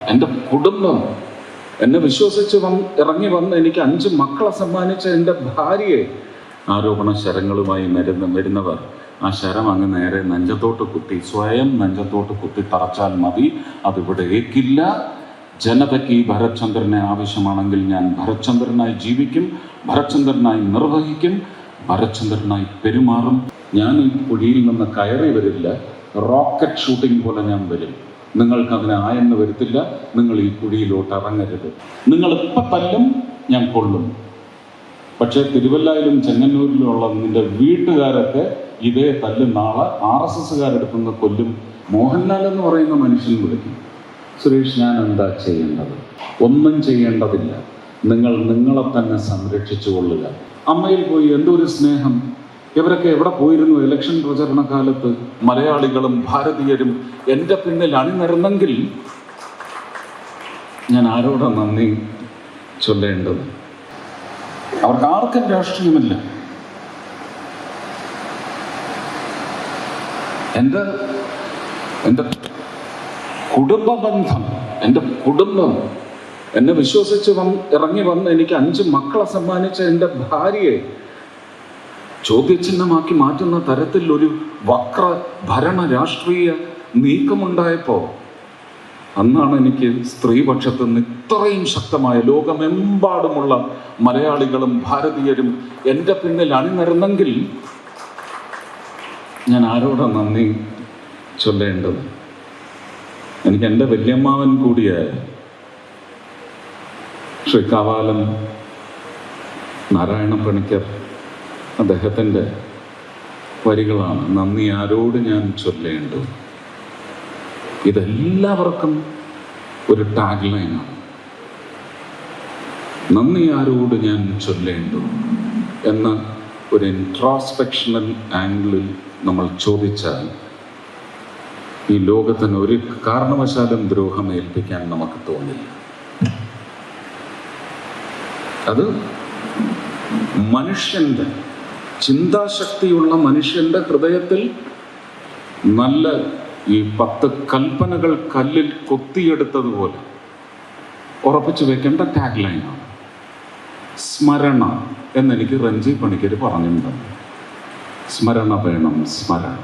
എന്റെ കുടുംബം എന്നെ വിശ്വസിച്ച് വന്ന് ഇറങ്ങി വന്ന് എനിക്ക് അഞ്ച് മക്കളെ സമ്മാനിച്ച എന്റെ ഭാര്യയെ ആരോപണ ശരങ്ങളുമായി മരുന്ന് വരുന്നവർ ആ ശരം അങ്ങ് നേരെ നെഞ്ചത്തോട്ട് കുത്തി സ്വയം നെഞ്ചത്തോട്ട് കുത്തി തറച്ചാൽ മതി അതിവിടെ ഏക്കില്ല ജനതയ്ക്ക് ഈ ഭരത്ചന്ദ്രനെ ആവശ്യമാണെങ്കിൽ ഞാൻ ഭരത്ചന്ദ്രനായി ജീവിക്കും ഭരത്ചന്ദ്രനായി നിർവഹിക്കും ഭരത്ചന്ദ്രനായി പെരുമാറും. ഞാൻ ഈ കുഴിയിൽ നിന്ന് കയറി വരില്ല റോക്കറ്റ് ഷൂട്ടിംഗ് പോലെ ഞാൻ വരും. നിങ്ങൾക്ക് അതിന് ആയെന്ന് വരുത്തില്ല. നിങ്ങൾ ഈ കുഴിയിലോട്ട് ഇറങ്ങരുത് നിങ്ങൾ ഇപ്പം തല്ലും ഞാൻ കൊള്ളും. പക്ഷേ തിരുവല്ലായിലും ചെങ്ങന്നൂരിലുമുള്ള നിന്റെ വീട്ടുകാരൊക്കെ ഇതേ തല്ല്. നാളെ ആർ എസ് എസ്സുകാരെടുക്കുന്ന കൊല്ലും. മോഹൻലാൽ എന്ന് പറയുന്ന മനുഷ്യൻ വിളിക്കും. സുരേഷ് ഞാൻ എന്താ ചെയ്യേണ്ടത്? ഒന്നും ചെയ്യേണ്ടതില്ല. നിങ്ങൾ നിങ്ങളെ തന്നെ സംരക്ഷിച്ചു കൊള്ളുക. അമ്മയിൽ പോയി എന്തൊരു സ്നേഹം. ഇവരൊക്കെ എവിടെ പോയിരുന്നു? ഇലക്ഷൻ പ്രചരണ കാലത്ത് മലയാളികളും ഭാരതീയരും എന്റെ പിന്നിൽ അണിനിരന്നെങ്കിൽ ഞാൻ ആരോടാ നന്ദി ചൊല്ലേണ്ടത്? അവർക്ക് ആർക്കും രാഷ്ട്രീയമില്ല. എന്റെ എന്റെ കുടുംബ ബന്ധം എന്റെ കുടുംബം എന്നെ വിശ്വസിച്ച് വന്ന് ഇറങ്ങി വന്ന് എനിക്ക് അഞ്ച് മക്കളെ സമ്മാനിച്ച എന്റെ ഭാര്യയെ ചോദ്യചിഹ്നമാക്കി മാറ്റുന്ന തരത്തിൽ ഒരു വക്ര ഭരണ രാഷ്ട്രീയ നീക്കമുണ്ടായപ്പോൾ അന്നാണ് എനിക്ക് സ്ത്രീപക്ഷത്ത് നിന്ന് ഇത്രയും ശക്തമായ ലോകമെമ്പാടുമുള്ള മലയാളികളും ഭാരതീയരും എന്റെ പിന്നിൽ അണിനിരന്നെങ്കിൽ ഞാൻ ആരോടാ നന്ദി ചൊല്ലേണ്ടത്? എനിക്ക് എന്റെ വല്യമ്മാവൻ കൂടിയായ ശ്രീ കാവാലൻ നാരായണ പണിക്കർ അദ്ദേഹത്തിന്റെ വരികളാണ്. നന്ദി ആരോട് ഞാൻ ചൊല്ലേണ്ടത്? ഇതെല്ലാവർക്കും ഒരു ടാഗ് ലൈനാണ് നന്ദി ആരോട് ഞാൻ ചൊല്ലേണ്ടു എന്ന ഒരു ഇൻട്രോസ്പെക്ഷണൽ ആംഗിളിൽ നമ്മൾ ചോദിച്ചാൽ ഈ ലോകത്തിന് ഒരു കാരണവശാലും ദ്രോഹം ഏൽപ്പിക്കാൻ നമുക്ക് തോന്നില്ല. അത് മനുഷ്യന്റെ ചിന്താശക്തിയുള്ള മനുഷ്യന്റെ ഹൃദയത്തിൽ നല്ല ഈ പത്ത് കൽപ്പനകൾ കല്ലിൽ കൊത്തിയെടുത്തതുപോലെ ഉറപ്പിച്ചു വെക്കേണ്ട ടാഗ് ലൈനാണ് സ്മരണ എന്നെനിക്ക് റഞ്ജി പണിക്കർ പറഞ്ഞിട്ടുണ്ട്. സ്മരണ വേണം സ്മരണ.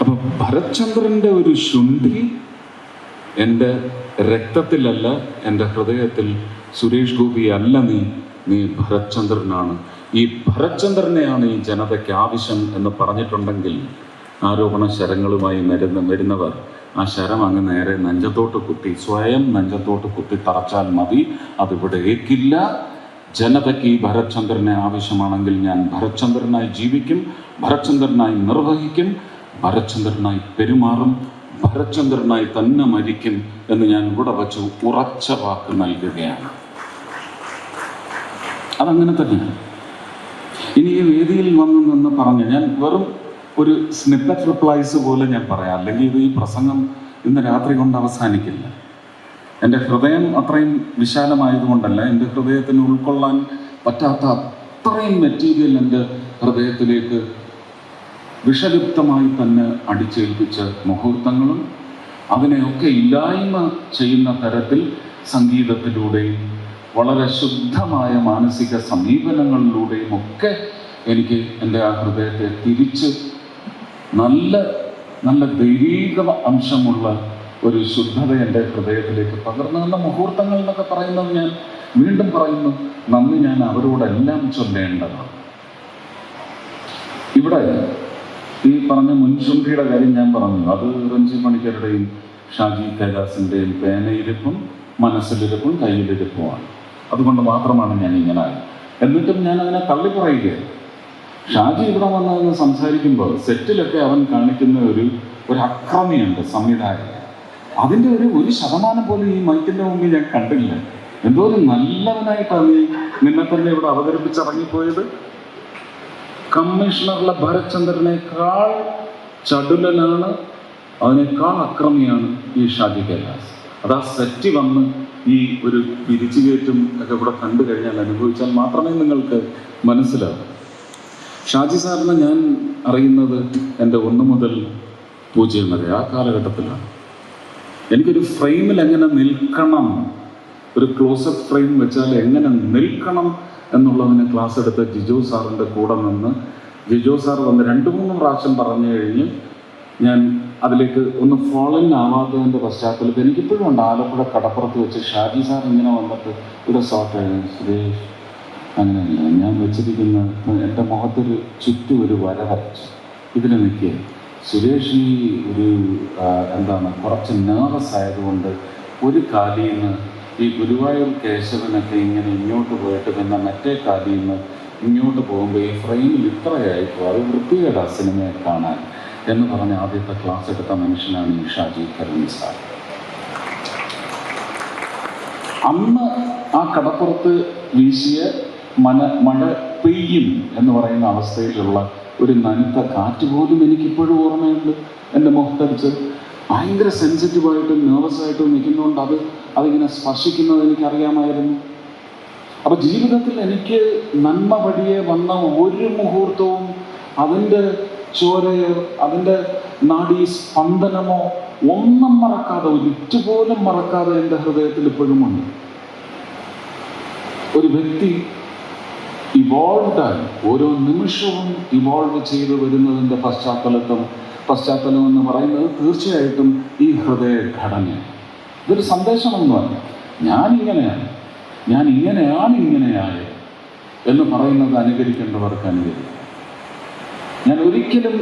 അപ്പൊ ഭരത്ചന്ദ്രന്റെ ഒരു ശുണ്ഠി എന്റെ രക്തത്തിലല്ല എന്റെ ഹൃദയത്തിൽ സുരേഷ് ഗോപി അല്ല നീ. നീ ഭരത്ചന്ദ്രനാണ്. ഈ ഭരത്ചന്ദ്രനെയാണ് ഈ ജനതയ്ക്ക് ആവശ്യം എന്ന് പറഞ്ഞിട്ടുണ്ടെങ്കിൽ ആരോപണ ശരങ്ങളുമായി മരുന്ന് വരുന്നവർ ആ ശരം അങ്ങ് നേരെ നെഞ്ചത്തോട്ട് കുത്തി സ്വയം നെഞ്ചത്തോട്ട് കുത്തി തറച്ചാൽ മതി. അതിവിടെ ഏക്കില്ല ജനതയ്ക്ക് ഈ ഭരത്ചന്ദ്രനെ ആവശ്യമാണെങ്കിൽ ഞാൻ ഭരത്ചന്ദ്രനായി ജീവിക്കും ഭരത്ചന്ദ്രനായി നിർവഹിക്കും ഭരത്ചന്ദ്രനായി പെരുമാറും ഭരത്ചന്ദ്രനായി തന്നെ മരിക്കും എന്ന് ഞാൻ ഇവിടെ വച്ച് ഉറച്ച വാക്ക് നൽകുകയാണ്. അതങ്ങനെ തന്നെയാണ് ഇനി ഈ വേദിയിൽ വന്നു നിന്ന് പറഞ്ഞ് ഞാൻ വെറും ഒരു സ്നിപ്പറ്റ് റിപ്ലൈസ് പോലെ ഞാൻ പറയാം. അല്ലെങ്കിൽ ഇത് ഈ പ്രസംഗം ഇന്ന് രാത്രി കൊണ്ട് അവസാനിക്കില്ല. എന്റെ ഹൃദയം അത്രയും വിശാലമായതുകൊണ്ടല്ല എന്റെ ഹൃദയത്തിന് ഉൾക്കൊള്ളാൻ പറ്റാത്ത അത്രയും മെറ്റീരിയൽ എന്റെ ഹൃദയത്തിലേക്ക് വിഷലിപ്തമായി തന്നെ അടിച്ചേൽപ്പിച്ച മുഹൂർത്തങ്ങളും അതിനെയൊക്കെ ഇല്ലായ്മ ചെയ്യുന്ന തരത്തിൽ സംഗീതത്തിലൂടെയും വളരെ ശുദ്ധമായ മാനസിക സമീപനങ്ങളിലൂടെയും ഒക്കെ എനിക്ക് എന്റെ ആ ഹൃദയത്തെ തിരിച്ച് നല്ല നല്ല ദൈവീക അംശമുള്ള ഒരു ശുദ്ധത എന്റെ ഹൃദയത്തിലേക്ക് പകർന്നു തന്ന മുഹൂർത്തങ്ങൾ എന്നൊക്കെ പറയുന്നത് ഞാൻ വീണ്ടും പറയുന്നു നന്ദി ഞാൻ അവരോടെല്ലാം ചൊല്ലേണ്ടതാണ്. ഇവിടെ ഈ പറഞ്ഞ മുൻചുണ്ടിയുടെ കാര്യം ഞാൻ പറഞ്ഞു. അത് രഞ്ജി മണിക്കരുടെയും ഷാജി കൈലാസിന്റെയും പേനയിരിപ്പും മനസ്സിലിരിപ്പും കയ്യിലിരിപ്പുമാണ്. അതുകൊണ്ട് മാത്രമാണ് ഞാൻ ഇങ്ങനെ എന്നിട്ടും ഞാൻ അതിനെ തള്ളിപ്പറയുകയാണ്. ഷാജി ഇവിടെ വന്നതെന്ന് സംസാരിക്കുമ്പോൾ സെറ്റിലൊക്കെ അവൻ കാണിക്കുന്ന ഒരു ഒരു അക്രമിയുണ്ട് സംവിധായകൻ. അതിന്റെ ഒരു ഒരു ശതമാനം പോലും ഈ മൈക്കിന്റെ മുമ്പിൽ ഞാൻ കണ്ടില്ല. എന്തോ ഒരു നല്ലവനായിട്ടാണ് നീ നിന്നെ തന്നെ ഇവിടെ അവതരിപ്പിച്ചിറങ്ങിപ്പോയത്? കമ്മീഷണറിലെ ഭരത്ചന്ദ്രനേക്കാൾ ചടുലനാണ് അതിനേക്കാൾ അക്രമിയാണ് ഈ ഷാജി കൈലാസ്. അത് ആ സെറ്റ് വന്ന് ഈ ഒരു പിരിച്ചുകയറ്റും ഒക്കെ കൂടെ കണ്ടു കഴിഞ്ഞാൽ അനുഭവിച്ചാൽ മാത്രമേ നിങ്ങൾക്ക് മനസ്സിലാവൂ. ഷാജി സാറിനെ ഞാൻ അറിയുന്നത് എന്റെ ഒന്ന് മുതൽ പൂജ്യം വരെ ആ കാലഘട്ടത്തിലാണ്. എനിക്കൊരു ഫ്രെയിമിൽ എങ്ങനെ നിൽക്കണം? ഒരു ക്ലോസപ്പ് ഫ്രെയിം വെച്ചാൽ എങ്ങനെ നിൽക്കണം എന്നുള്ളതിന് ക്ലാസ് എടുത്ത ജിജോ സാറിന്റെ കൂടെ നിന്ന് ജിജോ സാർ വന്ന് രണ്ട് മൂന്ന് പ്രാവശ്യം പറഞ്ഞു കഴിഞ്ഞ് ഞാൻ അതിലേക്ക് ഒന്ന് ഫോളോയിങ് ആവാത്തതിന്റെ പശ്ചാത്തലത്തിൽ എനിക്കിപ്പോഴും ഉണ്ട്. ആലപ്പുഴ കടപ്പുറത്ത് വെച്ച് ഷാജി സാർ ഇങ്ങനെ വന്നിട്ട് ഇവിടെ സോട്ട് സുരേഷ് അങ്ങനെയല്ല. ഞാൻ വെച്ചിരിക്കുന്ന എന്റെ മുഖത്തൊരു ചുറ്റും ഒരു വര വരച്ചു. ഇതിന് നിൽക്കുക സുരേഷ് ഈ ഒരു എന്താണ് കുറച്ച് നെർവസ് ആയതുകൊണ്ട് ഒരു കാലിൽ നിന്ന് ഈ ഗുരുവായൂർ കേശവനൊക്കെ ഇങ്ങനെ ഇങ്ങോട്ട് പോയിട്ട് പിന്നെ മറ്റേ കാലിൽ നിന്ന് ഇങ്ങോട്ട് പോകുമ്പോൾ ഈ ഫ്രെയിമിൽ ഇത്രയായിപ്പോൾ അത് വൃത്തികേടാ സിനിമയെ കാണാൻ. എന്ന് പറഞ്ഞ ആദ്യത്തെ ക്ലാസ് എടുത്ത മനുഷ്യനാണ് ഈ ഷാജി കരുൺ സാർ അന്ന് ആ കടപ്പുറത്ത് വീശിയ മന മഴ പെയ്യും എന്ന് പറയുന്ന അവസ്ഥയിലുള്ള ഒരു നനുത്ത കാറ്റ് പോലും എനിക്കിപ്പോഴും ഓർമ്മയുണ്ട് എന്റെ മുഖത്തടിച്ച്. ഭയങ്കര സെൻസിറ്റീവായിട്ടും നെർവസ് ആയിട്ടും നിൽക്കുന്നതുകൊണ്ട് അത് അതിങ്ങനെ സ്പർശിക്കുന്നത് എനിക്കറിയാമായിരുന്നു. അപ്പൊ ജീവിതത്തിൽ എനിക്ക് നന്മ വഴിയെ വന്ന ഒരു മുഹൂർത്തവും അതിന്റെ ചോരയോ അതിന്റെ നാഡീ സ്പന്ദനമോ ഒന്നും മറക്കാതെ ഒരിറ്റു പോലും മറക്കാതെ എന്റെ ഹൃദയത്തിൽ ഇപ്പോഴുമുണ്ട് ഒരു വ്യക്തി ഇവോൾവായി ഓരോ നിമിഷവും ഇവോൾവ് ചെയ്ത് വരുന്നതിന്റെ പശ്ചാത്തലത്വം പശ്ചാത്തലം എന്ന് പറയുന്നത് തീർച്ചയായിട്ടും ഈ ഹൃദയഘടനയാണ് ഇതൊരു സന്ദേശമൊന്നുമല്ല ഞാൻ ഇങ്ങനെയാണ് ഞാൻ ഇങ്ങനെയാണ് ഇങ്ങനെയായത് എന്ന് പറയുന്നത് അനുകരിക്കേണ്ടവർക്ക് അനുകരിക്കും. ഞാൻ ഒരിക്കലും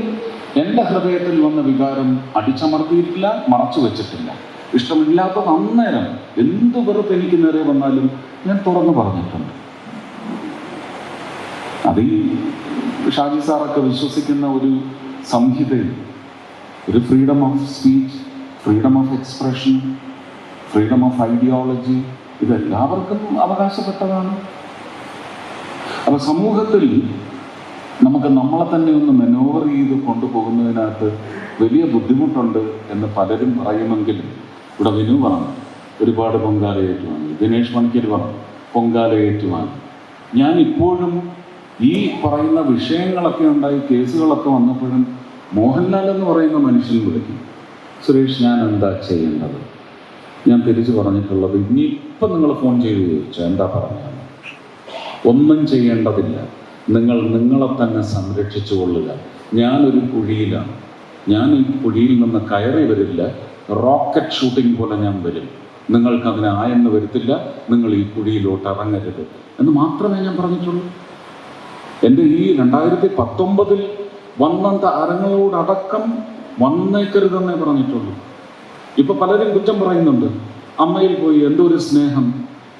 എന്റെ ഹൃദയത്തിൽ വന്ന വികാരം അടിച്ചമർത്തിയിട്ടില്ല മറച്ചു വെച്ചിട്ടില്ല. ഇഷ്ടമില്ലാത്തത് അന്നേരം എന്ത് വെറുപ്പ് എനിക്ക് നേരെ വന്നാലും ഞാൻ തുറന്നു പറഞ്ഞിട്ടുണ്ട്. അത് ഷാജി സാറൊക്കെ വിശ്വസിക്കുന്ന ഒരു സംഹിതയിൽ ഒരു freedom of speech freedom of expression freedom of ideology ഇതെല്ലാവർക്കും അവകാശപ്പെട്ടതാണ്. അപ്പൊ സമൂഹത്തിൽ നമുക്ക് നമ്മളെ തന്നെ ഒന്ന് മെനോവർ ചെയ്ത് കൊണ്ടുപോകുന്നതിനകത്ത് വലിയ ബുദ്ധിമുട്ടുണ്ട് എന്ന് പലരും പറയുമെങ്കിലും ഇവിടെ വിനു പറഞ്ഞു. ഒരുപാട് പൊങ്കാല ഏറ്റുവാങ്ങി. ദിനേഷ് മണിക്കർ പറഞ്ഞു പൊങ്കാല ഏറ്റുവാങ്ങി. ഞാൻ ഇപ്പോഴും ഈ പറയുന്ന വിഷയങ്ങളൊക്കെ ഉണ്ടായി കേസുകളൊക്കെ വന്നപ്പോഴും മോഹൻലാൽ എന്ന് പറയുന്ന മനുഷ്യൻ വിളിക്കും. സുരേഷ് ഞാൻ എന്താ ചെയ്യേണ്ടത്? ഞാൻ തിരിച്ചു പറഞ്ഞിട്ടുള്ളത് ഇനി ഇപ്പം നിങ്ങൾ ഫോൺ ചെയ്ത് ചോദിച്ചാൽ എന്താ പറഞ്ഞത്? ഒന്നും ചെയ്യേണ്ടതില്ല. നിങ്ങൾ നിങ്ങളെ തന്നെ സംരക്ഷിച്ചു കൊള്ളുക. ഞാനൊരു കുഴിയിലാണ്. ഞാൻ ഈ കുഴിയിൽ നിന്ന് കയറി വരില്ല. റോക്കറ്റ് ഷൂട്ടിംഗ് പോലെ ഞാൻ വരും. നിങ്ങൾക്ക് അതിന് ആയെന്ന് വരുത്തില്ല. നിങ്ങൾ ഈ കുഴിയിലോട്ട് ഇറങ്ങരുത്. എന്ന് മാത്രമേ ഞാൻ പറഞ്ഞിട്ടുള്ളൂ. എന്റെ ഈ രണ്ടായിരത്തി പത്തൊമ്പതിൽ വന്ന താരങ്ങളോടക്കം വന്നേക്കരുതെന്നേ പറഞ്ഞിട്ടുള്ളൂ. ഇപ്പൊ പലരും കുറ്റം പറയുന്നുണ്ട്. അമ്മയിൽ പോയി എന്തോ ഒരു സ്നേഹം.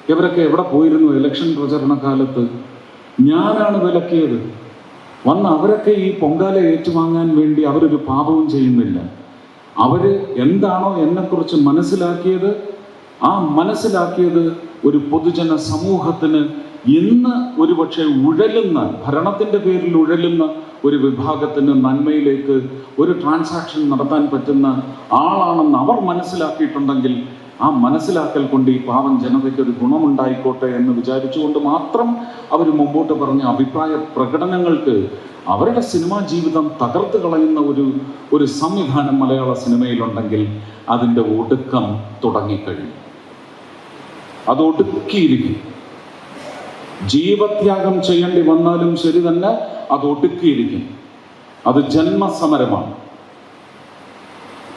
ഇവരൊക്കെ എവിടെ പോയിരുന്നു? ഇലക്ഷൻ പ്രചരണ കാലത്ത് ഞാനാണ് വിലക്കിയത്. വന്ന് അവരൊക്കെ ഈ പൊങ്കാല ഏറ്റുവാങ്ങാൻ വേണ്ടി അവരൊരു പാപവും ചെയ്യുന്നില്ല. അവർ എന്താണോ എന്നെക്കുറിച്ച് മനസ്സിലാക്കിയത് ആ മനസ്സിലാക്കിയത് ഒരു പൊതുജന സമൂഹത്തിന് ഇന്ന് ഒരുപക്ഷെ ഉഴലുന്ന ഭരണത്തിന്റെ പേരിൽ ഉഴലുന്ന ഒരു വിഭാഗത്തിന് നന്മയിലേക്ക് ഒരു ട്രാൻസാക്ഷൻ നടത്താൻ പറ്റുന്ന ആളാണെന്ന് അവർ മനസ്സിലാക്കിയിട്ടുണ്ടെങ്കിൽ ആ മനസ്സിലാക്കൽ കൊണ്ട് ഈ പാവം ജനതയ്ക്ക് ഒരു ഗുണമുണ്ടായിക്കോട്ടെ എന്ന് വിചാരിച്ചുകൊണ്ട് മാത്രം അവർ മുമ്പോട്ട് പറഞ്ഞ അഭിപ്രായ പ്രകടനങ്ങൾക്ക് അവരുടെ സിനിമാ ജീവിതം തകർത്ത് കളയുന്ന ഒരു ഒരു സംവിധാനം മലയാള സിനിമയിലുണ്ടെങ്കിൽ അതിന്റെ ഒടുക്കം തുടങ്ങിക്കഴിഞ്ഞു. അത് ഒടുക്കിയിരിക്കും. ജീവത്യാഗം ചെയ്യേണ്ടി വന്നാലും ശരി തന്നെ അത് ഒടുക്കിയിരിക്കും. അത് ജന്മസമരമാണ്.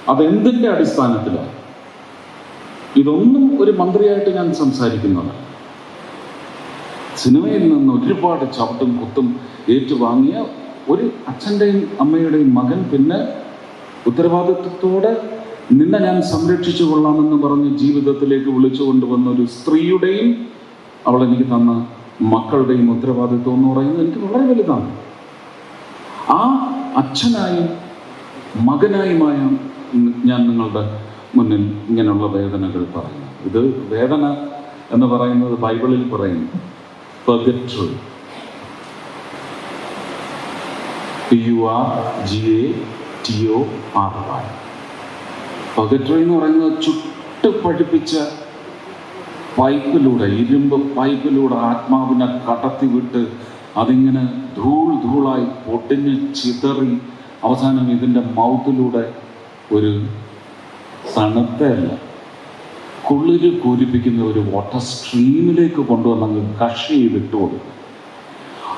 അതെന്തിന്റെ അടിസ്ഥാനത്തിലാണ്? ഇതൊന്നും ഒരു മന്ത്രിയായിട്ട് ഞാൻ സംസാരിക്കുന്നത് സിനിമയിൽ നിന്ന് ഒരുപാട് ചവിട്ടും കുത്തും ഏറ്റുവാങ്ങിയ ഒരു അച്ഛന്റെയും അമ്മയുടെയും മകൻ പിന്നെ ഉത്തരവാദിത്വത്തോടെ നിന്നെ ഞാൻ സംരക്ഷിച്ചു കൊള്ളാമെന്ന് പറഞ്ഞ് ജീവിതത്തിലേക്ക് വിളിച്ചു കൊണ്ടുവന്ന ഒരു സ്ത്രീയുടെയും അവൾ എനിക്ക് തന്ന മക്കളുടെയും ഉത്തരവാദിത്വം എന്ന് പറയുന്നത് എനിക്ക് വളരെ വലുതാണ്. ആ അച്ഛനായും മകനായുമായ ഞാൻ നിങ്ങളുടെ മുന്നിൽ ഇങ്ങനെയുള്ള വേദനകൾ പറയുന്നു. ഇത് വേദന എന്ന് പറയുന്നത് ബൈബിളിൽ പറയുന്നു. Purgatory P U R G A T O R Y എന്ന് പറയുന്നത് ചുട്ട് പഠിപ്പിച്ച പൈപ്പിലൂടെ ഇരുമ്പ് പൈപ്പിലൂടെ ആത്മാവിനെ കടത്തി വിട്ട് അതിങ്ങനെ ധൂൾ ധൂളായി പൊട്ടിഞ്ഞ് ചിതറി അവസാനം ഇതിന്റെ മൗത്തിലൂടെ ഒരു തണുത്തല്ല. കുളിര് പൂരിപ്പിക്കുന്ന ഒരു വാട്ടർ സ്ട്രീമിലേക്ക് കൊണ്ടുവന്നങ്ങ് കഷി ചെയ്തിട്ട് കൊടുക്കും.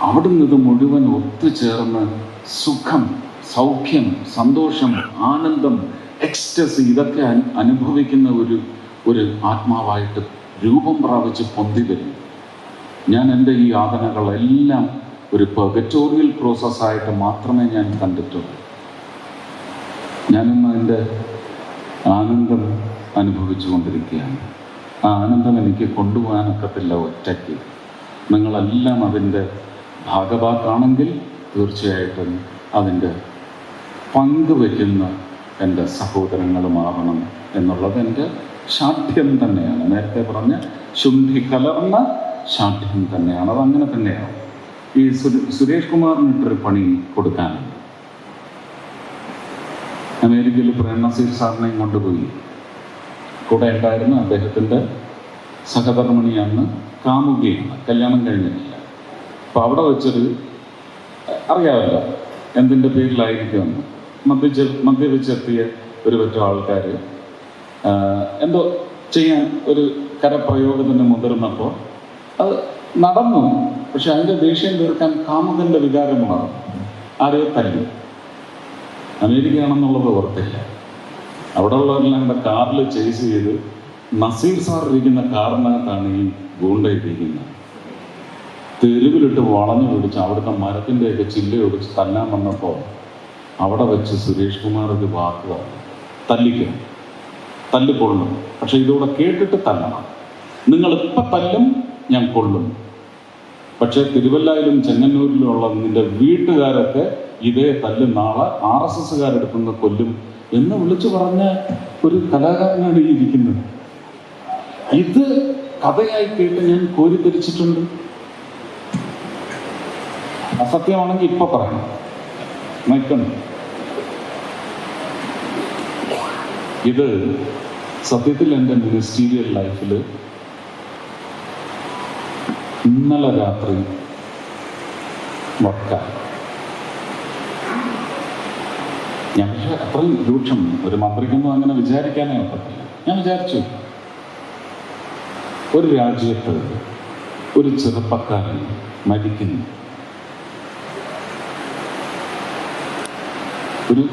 അവിടുന്ന് ഇത് മുഴുവൻ ഒത്തുചേർന്ന് സുഖം സൗഖ്യം സന്തോഷം ആനന്ദം എക്സ്റ്റസ് ഇതൊക്കെ അനുഭവിക്കുന്ന ഒരു ഒരു ആത്മാവായിട്ട് രൂപം പ്രാപിച്ച് പൊന്തി വരും. ഞാൻ എന്റെ ഈ യാതനകളെല്ലാം ഒരു പെർഗറ്റോറിയൽ പ്രോസസ്സായിട്ട് മാത്രമേ ഞാൻ കണ്ടിട്ടുള്ളൂ. ഞാനിന്ന് അതിന്റെ ആനന്ദം അനുഭവിച്ചു കൊണ്ടിരിക്കുകയാണ്. ആ ആനന്ദം എനിക്ക് കൊണ്ടുപോകാനൊക്കത്തില്ല ഒറ്റയ്ക്ക്. നിങ്ങളെല്ലാം അതിന്റെ ഭാഗഭാക്കാണെങ്കിൽ തീർച്ചയായിട്ടും അതിന്റെ പങ്കുവയ്ക്കുന്ന എന്റെ സഹോദരങ്ങളുമാകണം എന്നുള്ളത് എന്റെ ശാഠ്യം തന്നെയാണ്. നേരത്തെ പറഞ്ഞ ശുണ്ഠി കലർന്ന ശാഠ്യം തന്നെയാണ്. അതങ്ങനെ തന്നെയാണ്. ഈ സുര- സുരേഷ് കുമാറിനിട്ടൊരു പണി കൊടുക്കാനുണ്ട്. അമേരിക്കയിൽ പ്രേം നസീർ സാറിനെയും കൊണ്ടുപോയി കൂടെ ഉണ്ടായിരുന്ന അദ്ദേഹത്തിന്റെ സഹധർമ്മിണിയാണ് കാമുകിയാണ്. കല്യാണം കഴിഞ്ഞിട്ടില്ല. അപ്പോൾ അവിടെ വെച്ചൊരു അറിയാമല്ലോ എന്തിന്റെ പേരിലായിരിക്കുമെന്ന് മദ്യച്ച് മദ്യപിച്ചെത്തിയ ഒരു പറ്റം ആൾക്കാർ എന്തോ ചെയ്യാൻ ഒരു കരപ്രയോഗത്തിന് മുതിർന്നപ്പോൾ അത് നടന്നു. പക്ഷെ അതിന്റെ ദേഷ്യം തീർക്കാൻ കാമുകന്റെ വികാരം ഉണർന്നു ആരെയോ തല്ലി. അമേരിക്കയാണെന്നുള്ളത് ഓർത്തില്ല അവിടെ ഉള്ളവരെല്ലാം കൂടെ കാറിൽ ചേസ് ചെയ്ത് നസീർ സാർ ഇരിക്കുന്ന കാറിനകത്താണ് ഈ ഗൂണ്ട തെരുവിലിട്ട് വളഞ്ഞു പിടിച്ച് അവിടുത്തെ മരത്തിന്റെയൊക്കെ ചില്ല ഒടിച്ച് തല്ലാൻ വന്നപ്പോൾ അവിടെ വെച്ച് സുരേഷ് കുമാർ ഒരു വാക്ക് പറഞ്ഞു. തല്ലിക്കും തല്ലിക്കൊള്ളും പക്ഷെ ഇതൂടെ കേട്ടിട്ട് തല്ലണം. നിങ്ങൾ ഇപ്പം തല്ലും ഞാൻ കൊള്ളും. പക്ഷേ തിരുവല്ലായിലും ചെങ്ങന്നൂരിലും ഉള്ള നിന്റെ വീട്ടുകാരൊക്കെ ഇതേ തല്ലും നാളെ ആർ എസ് എസ്സുകാരെടുക്കുന്ന കൊല്ലും എന്ന് വിളിച്ചു പറഞ്ഞ ഒരു കലാകാരനാണ് ഈ ഇരിക്കുന്നത്. ഇത് കഥയായി കേട്ട് ഞാൻ കോരിത്തരിച്ചിട്ടുണ്ട് അസത്യമാണെങ്കിൽ ഇപ്പൊ പറയണം. നയിക്കണം ഇത് സത്യത്തിൽ എന്റെ മിനിസ്റ്റീരിയൽ ലൈഫിൽ ഇന്നലെ രാത്രി വർക്കായി ഞാൻ പക്ഷേ അത്രയും രൂക്ഷം ഒരു മന്ത്രിക്കൊന്നും അങ്ങനെ വിചാരിക്കാനേ ഒക്കത്തില്ല. ഞാൻ വിചാരിച്ചു ഒരു രാജ്യത്ത് ഒരു ചെറുപ്പക്കാരൻ മരിക്കുന്നു. ഒരു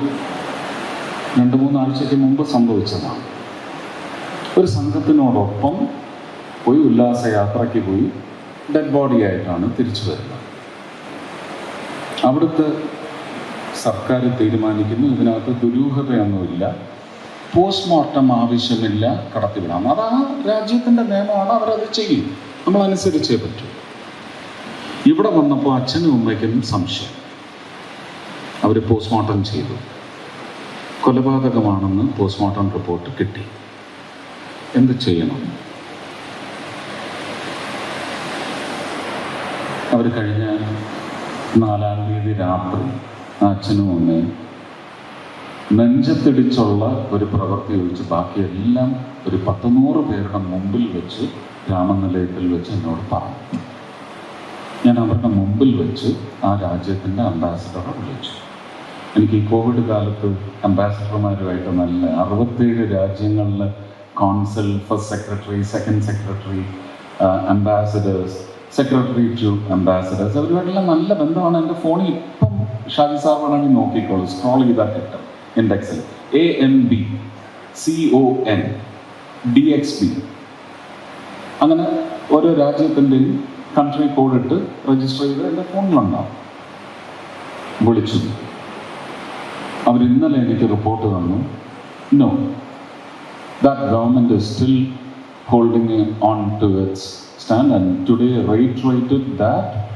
രണ്ട് മൂന്നാഴ്ചയ്ക്ക് മുമ്പ് സംഭവിച്ചതാണ്. ഒരു സംഘത്തിനോടൊപ്പം പോയി ഉല്ലാസയാത്രയ്ക്ക് പോയി ഡെഡ് ബോഡി ആയിട്ടാണ് തിരിച്ചു വരുന്നത്. അവിടുത്തെ സർക്കാർ തീരുമാനിക്കുന്നു. ഇതിനകത്ത് ദുരൂഹതയൊന്നുമില്ല. പോസ്റ്റ്മോർട്ടം ആവശ്യമില്ല. കടത്തിവിടാം. അത് ആ രാജ്യത്തിന്റെ നിയമമാണ്. അവരത് ചെയ്യും. നമ്മളനുസരിച്ചേ പറ്റൂ. ഇവിടെ വന്നപ്പോൾ അച്ഛനും ഉമ്മയ്ക്കും സംശയം. അവർ പോസ്റ്റ്മോർട്ടം ചെയ്തു. കൊലപാതകമാണെന്ന് പോസ്റ്റ്മോർട്ടം റിപ്പോർട്ട് കിട്ടി. എന്ത് ചെയ്യണം? അവർ കഴിഞ്ഞ നാലാം തീയതി രാത്രി അച്ഛനും അമ്മയും. നെഞ്ചത്തിടിച്ചുള്ള ഒരു പ്രവൃത്തി ഒഴിച്ച് ബാക്കിയെല്ലാം ഒരു പത്തുനൂറ് പേരുടെ മുമ്പിൽ വെച്ച് രാമനിലയത്തിൽ വെച്ച് എന്നോട് പറഞ്ഞു. ഞാൻ അവരുടെ മുമ്പിൽ വെച്ച് ആ രാജ്യത്തിന്റെ അംബാസഡറെ വിളിച്ചു. എനിക്ക് ഈ കോവിഡ് കാലത്ത് അംബാസഡർമാരുമായിട്ട് നല്ല അറുപത്തേഴ് രാജ്യങ്ങളിൽ consul first secretary second secretary ambassadors secretary to ambassadors അവരുമായിട്ടുള്ള നല്ല ബന്ധമാണ് എന്റെ ഫോണിൽ. ഇപ്പം ഷാജി സാർ വേണമെങ്കിൽ നോക്കിക്കോളൂ. സ്ക്രോൾ ചെയ്താൽ കിട്ടും ഇൻഡെക്സിൽ. A M B C O N D X B അങ്ങനെ ഓരോ രാജ്യത്തിന്റെയും കൺട്രി കോഡ് ഇട്ട് രജിസ്റ്റർ ചെയ്ത് എന്റെ ഫോണിലുണ്ടാവും. വിളിച്ചു. അവർ ഇന്നലെ എനിക്ക് റിപ്പോർട്ട് തന്നു. No that government still holding on to its stand and today reiterated that